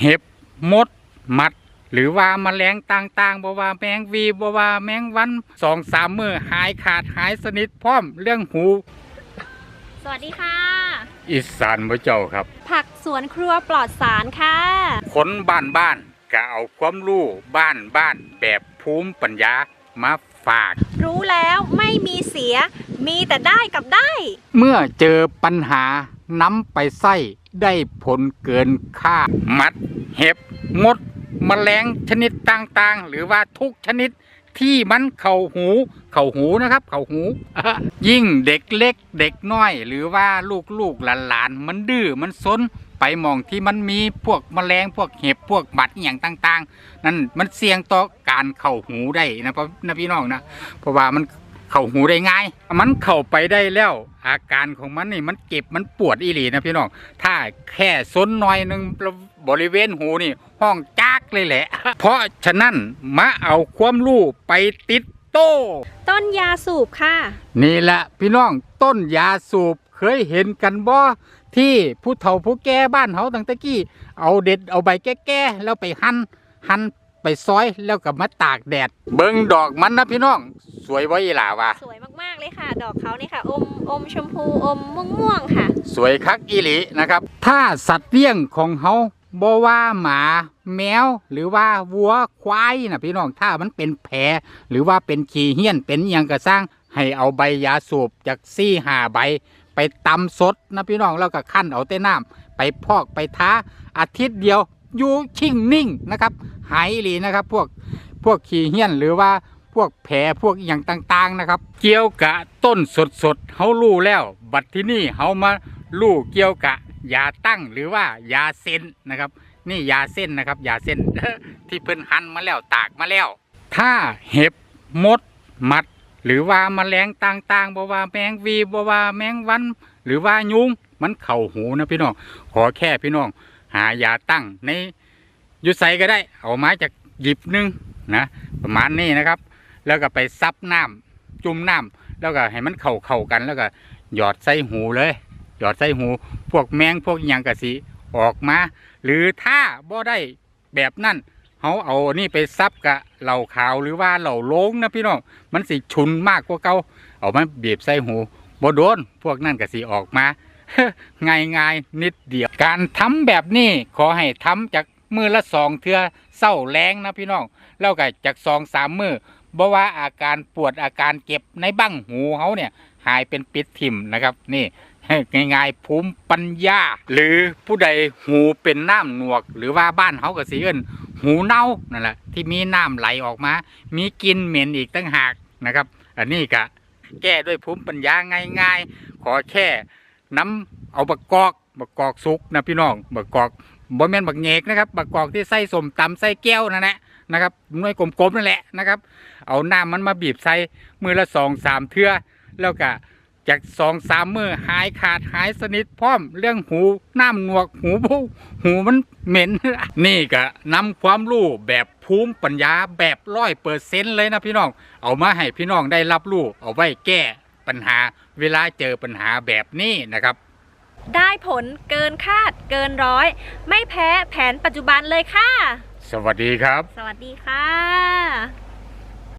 เห็บมดมัด หรือว่าแมลงต่างๆบ่ว่าแมงวีบ่ว่าแมงวันสองสามมือหายขาดหายสนิทพร้อมเรื่องหู สวัสดีค่ะ อีสานบ่เจ้าครับ ผักสวนครัวปลอดสารค่ะ คนบ้านบ้านๆก็เอาความรู้บ้านบ้านๆแบบภูมิปัญญามาฝาก รู้แล้วไม่มีเสีย มีแต่ได้กับได้ เมื่อเจอปัญหาน้ำไปใส่ ได้ผลเกินคาดมัด เห็บมดแมลงชนิดต่างๆ หรือว่าทุกชนิดที่มันเข่าหู เข่าหูนะครับ เข่าหู ยิ่งเด็กเล็กเด็กน้อย หรือว่าลูกๆหลานๆมันดื้อมันซนไปมองที่มันมีพวกแมลงพวกเห็บพวกบัดอย่างต่าง ๆ นั่นมันเสี่ยงต่อการเข่าหูได้นะพ่อนะพี่น้องนะเพราะว่ามัน เข้าหูได้ง่าย มันเข้าไปได้แล้ว อาการของมันนี่มันเจ็บมันปวดอีหลีนะพี่น้อง ถ้าแค่ซนหน่อยหนึงบริเวณหูนี่ ห้องจากเลยแหละ เพราะฉะนั้นมาเอาความรู้ไปติดโต้ต้นยาสูบค่ะ นี่แหละพี่น้องต้นยาสูบเคยเห็นกันบ่ที่ผู้เฒ่าผู้แก่บ้านเฮาตั้งแต่กี้ เอาเด็ดเอาใบแก่ๆแล้วไปหั่นหั่นไปซอยแล้วก็มาตากแดด เบิ่งดอกมันนะพี่น้องส วยบ่อีหล่าวะสวยมากๆเลยค่ะ ดอกเขาเนี่ยค่ะ อมอมชมพูอมม่วงม่วงๆค่ะ สวยคักอีหลีนะครับ ถ้าสัตว์เลี้ยงของเฮาบ่ว่าหมาแมวหรือว่าวัวควายนะพี่น้องถ้ามันเป็นแผลหรือว่าเป็นขี้เหี้ยนเป็นอหยังก็สร้างให้เอาใบยาสูบจากซี่หาใบ ไปตำสดนะพี่น้องแล้วก็ขั้นเอาแต่น้ำไปพอกไปท้าอาทิตย์เดียวอยู่ชิ่งนิ่งนะครับ หายอีหลีนะครับ พวกพวกขี้เหี้ยนหรือว่า พวกแผลพวกอย่างต่าง ๆนะครับ เกี่ยวกะต้นสดๆเฮารู้แล้ว บัดที่นี่เฮามารู้เกี่ยวกะยาตั้งหรือว่ายาเส้นนะครับ นี่ยาเส้นนะครับยาเส้นที่เพิ่นหั่นมาแล้วตากมาแล้ว ถ้าเห็บมดมัด หรือว่าแมลงต่างๆบ่ว่าแมงวีบ่ว่าแมงวัน หรือว่ายุงมันเข่าหูนะพี่น้องขอแค่พี่น้อง หายาตั้งในยุไสก็ได้ เอาไม้จากหยิบนึงนะประมาณนี้นะครับ แล้วก็ไปซับน้ำจุ่มน้ำแล้วก็ให้มันเข่าเข้ากันแล้วก็หยอดใส่หูเลย หยอดใส่หู พวกแมงพวกอิหยังกะสิออกมา หรือถ้าบ่ได้แบบนั้นเขาเอานี่ไปซับกะเหล่าขาวหรือว่าเหล่าโลงนะพี่น้องมันสิชุนมากกว่าเก่าเอามาบีบใส่หูบ่โดน พวกนั่นก็สิออกมาง่ายง่ายนิดเดียว การทำแบบนี้ขอให้ทำจากมือละสองเทือเศร้าแรงนะพี่น้องแล้วก็จากสองสามมือ บ่ว่าอาการปวดอาการเจ็บในบั้งหูเขาเนี่ยหายเป็นปิดทิมนะครับ นี่ง่ายๆภูมิปัญญา หรือผู้ใดหูเป็นน้ำหนวก หรือว่าบ้านเขาก็สีเอิ้นหูเน่านั่นแหละที่มีน้ำไหลออกมา มีกลินเหม็นอีกตั้งหากนะครับ อันนี้ก็แก้ด้วยภูมิปัญญาง่าย ๆ ขอแค่น้ำเอาบักกอกบักกอกสุกนะพี่น้องบักกอกบ่แม่นบักเงกนะครับบักกอกที่ใส่สมตำใส่แก้วนั่นแหละ นะครับหน่วยกลมๆนั่นแหละนะครับ เอาน้ำมันมาบีบใส่มือละสองสามเทื่อแล้วก็จากสองสามมือหายขาดหายสนิทพร้อมเรื่องหูน้ำหนวกหูบูหูมันเหม็น นี่ก็นำความรู้แบบภูมิปัญญาแบบร้อยเปอร์เซ็นต์เลยนะพี่น้อง เอามาให้พี่น้องได้รับรู้เอาไว้แก้ปัญหาเวลาเจอปัญหาแบบนี้นะครับ ได้ผลเกินคาดเกินร้อย ไม่แพ้แผนปัจจุบันเลยค่ะ สวัสดีครับ สวัสดีค่ะ